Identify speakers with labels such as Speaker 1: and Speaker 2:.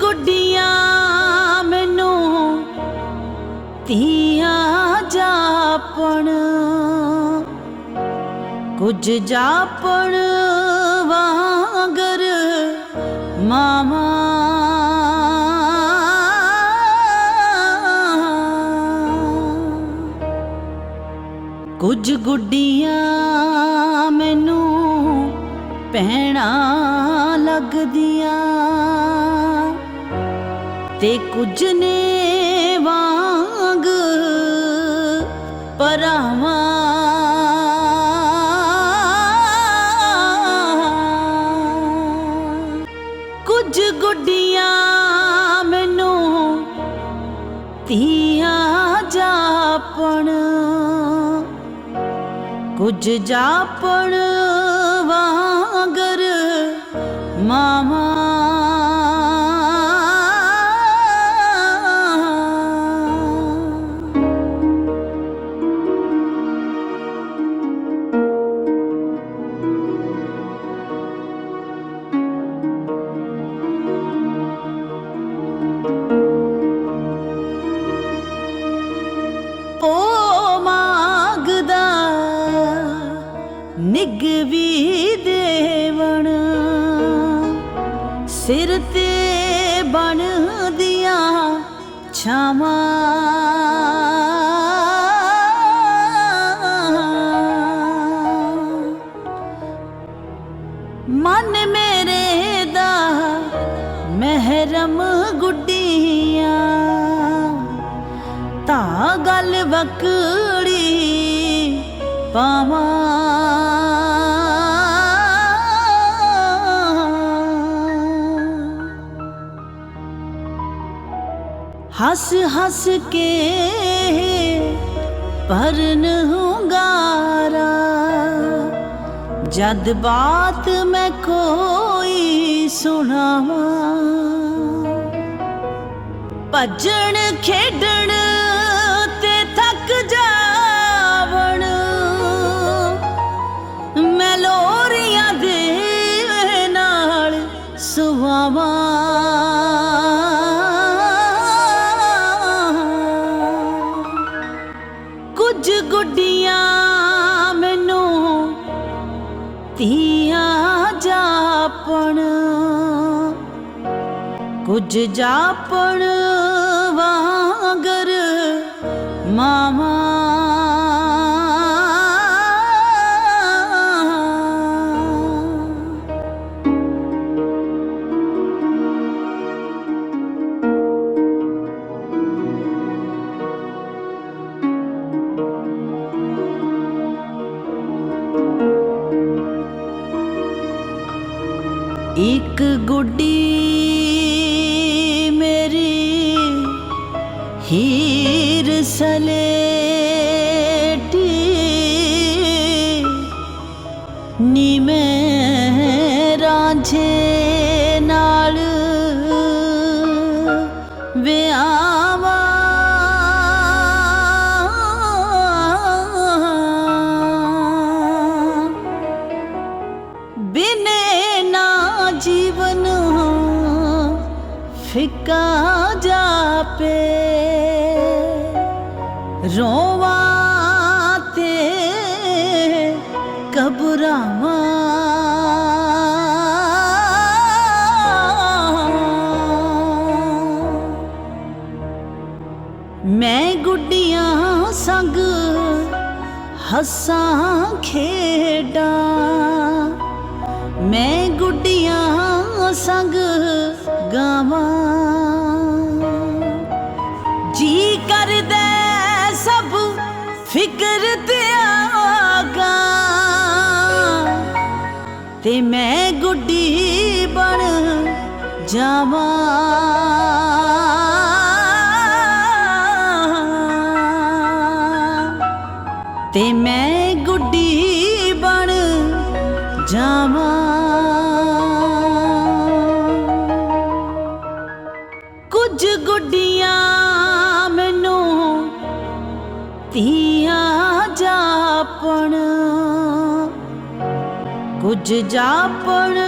Speaker 1: ਗੁੱਡੀਆਂ ਮੈਨੂੰ ਧੀਆਂ ਜਾਪਣ। ਕੁਝ ਜਾਪਣ ਵਾਂਗਰ ਮਾਮਾ ਕੁਝ ਗੁੱਡੀਆਂ ਮੈਨੂੰ ਪਹਿਣਾ ਲੱਗਦੀਆਂ। ਤੇ ਕੁਝ ਨੇ ਵਾਂਗ ਪਰਾਵਾਂ। ਕੁਝ ਗੁੱਡੀਆਂ ਮੈਨੂੰ ਤੀਆਂ ਜਾਪਣ ਕੁਝ ਜਾਪਣ ਵਾਂਗਰ ਮਾਮਾ ਨਿਗ ਵੀ ਦੇਵਣ। ਸਿਰ ਤੇ ਬਣਦੀਆਂ ਛਾਵਾਂ। ਮਨ ਮੇਰੇ ਦਾ ਮਹਿਰਮ ਗੁੱਡੀਆਂ। ਤਾਂ ਗੱਲ ਵਕੜੀ ਪਾਵਾਂ। ਹੱਸ ਹੱਸ ਕੇ ਪਰਨ ਹੁੰਗਾਰਾ ਜਦ ਬਾਤ ਮੈਂ ਕੋਈ ਸੁਣਾਵਾਂ ਭੱਜਣ ਖੇਡਣ ਕੁਝ ਜਾਪਣ ਵਾਂਗਰ ਮਾਮਾ ਇੱਕ ਗੁੱਡੀ हीर सलट निमे ਫਿੱਕਾ ਜਾਪੇ ਰੋਵਾ ਤੇ ਕਬਰਾਵਾਂ ਮੈਂ ਗੁੱਡੀਆਂ ਸੰਗ ਹੱਸਾਂ ਖੇਡਾਂ ਮੈਂ ਗੁੱਡੀਆਂ ਸੰਗ ਗਾਵਾਂ। ਜੀ ਕਰਦਾ ਸਭ ਫਿਕਰ ਤੇ ਆਗਾ। ਤੇ ਮੈਂ ਗੁੱਡੀ ਬਣ ਜਾਵਾਂ। ਤੇ ਮੈਂ ਗੁੱਡੀ ਬਣ ਜਾਵਾਂ। ਕੁਝ ਜਾਪਣ